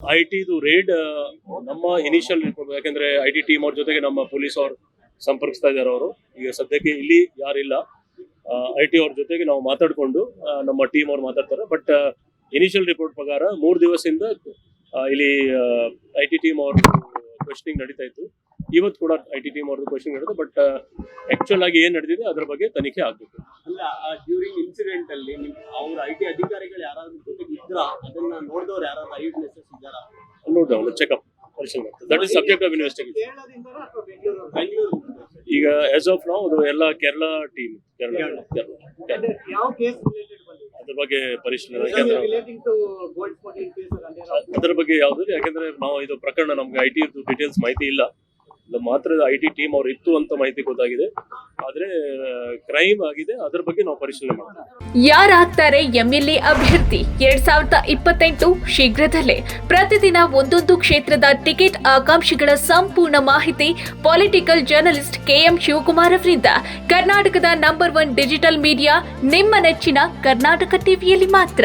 I ಟಿದು raid ನಮ್ಮ initial ಯಾಕಂದ್ರೆ ಐ ಟಿ ಟೀಮ್ ಅವ್ರ ಜೊತೆಗೆ ನಮ್ಮ ಪೊಲೀಸ್ ಅವರು ಸಂಪರ್ಕಿಸ್ತಾ ಇದ್ದಾರೆ ಅವರು. ಈಗ ಸದ್ಯಕ್ಕೆ ಇಲ್ಲಿ ಯಾರಿಲ್ಲ. ಐ ಟಿ ಅವ್ರ ಜೊತೆಗೆ ನಾವು ಮಾತಾಡ್ಕೊಂಡು ನಮ್ಮ ಟೀಮ್ ಅವ್ರು ಮಾತಾಡ್ತಾರೆ. ಬಟ್ ಇನಿಷಿಯಲ್ ರಿಪೋರ್ಟ್ ಪ್ರಕಾರ ಮೂರು ದಿವಸದಿಂದ ಇಲ್ಲಿ ಐ ಟಿ ಟೀಮ್ ಅವ್ರ ಕ್ವೆಶ್ಚನಿಂಗ್ ನಡೀತಾ ಇತ್ತು. ಇವತ್ತು ಕೂಡ ಐ ಟಿ ಟೀಮ್ ಅವ್ರದ್ದು ಕ್ವೆಶ್ಚನ್ ನಡೆದು ಬಟ್ ಆಕ್ಚುಲ್ ಆಗಿ ಏನ್ ನಡೆದಿದೆ ಅದ್ರ ಬಗ್ಗೆ ತನಿಖೆ ಆಗಬೇಕು. ಅಲ್ಲ ಡ್ಯೂರಿಂಗ್ ಇನ್ಸಿಡೆಂಟ್ ಅಲ್ಲಿ ಅವ್ರ ಐ ಟಿ ಅಧಿಕಾರಿಗಳು ಯಾರಾದ್ರೂ ಇದ್ರ ಅದನ್ನ ನೋಡಿದವ್ರು ಯಾರಾದ್ರೂ ಐ ವಿಟ್ನೆಸಸ್ ಇದ್ದಾರಾ? ನೋಡ್ ಚೆಕ್ಅಪ್ ಪರಿಶೀಲನೆ ಮಾಡ್ತಾರೆ that is subject of investigation Bengaluru? ಈಗ ಆಸ್ ಆಫ್ ನಾವು ಅದು ಎಲ್ಲ ಕೇರಳ ಟೀಮ್ ಕೇರಳ ಕೇರಳ. ಕೇರಳ. ಯಾವ ಕೇಸ್ ರಿಲೇಟೆಡ್ ಬಂದಿದೆ? ಅದ್ರ ಬಗ್ಗೆ ಪರಿಶೀಲನೆ ಯಾಕಂದ್ರೆ relating to gold spotting case ಅಲ್ಲಿ ಅದ್ರ ಬಗ್ಗೆ ಯಾವ್ದು ಯಾಕಂದ್ರೆ ನಾವು ಇದು ಪ್ರಕರಣ ನಮ್ಗೆ ಐ ಟಿ ಡೀಟೇಲ್ಸ್ ಮಾಹಿತಿ ಇಲ್ಲ. ಮಾತ್ರ ಐ ಟಿ ಟೀಮ್ ಅವ್ರು ಇತ್ತು ಅಂತ ಮಾಹಿತಿ ಗೊತ್ತಾಗಿದೆ. ಆದ್ರೆ ಕ್ರೈಮ್ ಆಗಿದೆ, ಅದ್ರ ಬಗ್ಗೆ ನಾವು ಪರಿಶೀಲನೆ ಮಾಡ್ತೀವಿ. ಯಾರಾಗ್ತಾರೆ ಎಂಎಲ್ಎ ಅಭ್ಯರ್ಥಿ? ಎರಡ್ ಸಾವಿರದ ಇಪ್ಪತ್ತೆಂಟು ಶೀಘ್ರದಲ್ಲೇ. ಪ್ರತಿದಿನ ಒಂದೊಂದು ಕ್ಷೇತ್ರದ ಟಿಕೆಟ್ ಆಕಾಂಕ್ಷಿಗಳ ಸಂಪೂರ್ಣ ಮಾಹಿತಿ ಪೊಲಿಟಿಕಲ್ ಜರ್ನಲಿಸ್ಟ್ ಕೆಎಂ ಶಿವಕುಮಾರ್ ಅವರಿಂದ. ಕರ್ನಾಟಕದ ನಂಬರ್ ಒನ್ ಡಿಜಿಟಲ್ ಮೀಡಿಯಾ ನಿಮ್ಮ ನೆಚ್ಚಿನ ಕರ್ನಾಟಕ ಟಿವಿಯಲ್ಲಿ ಮಾತ್ರ.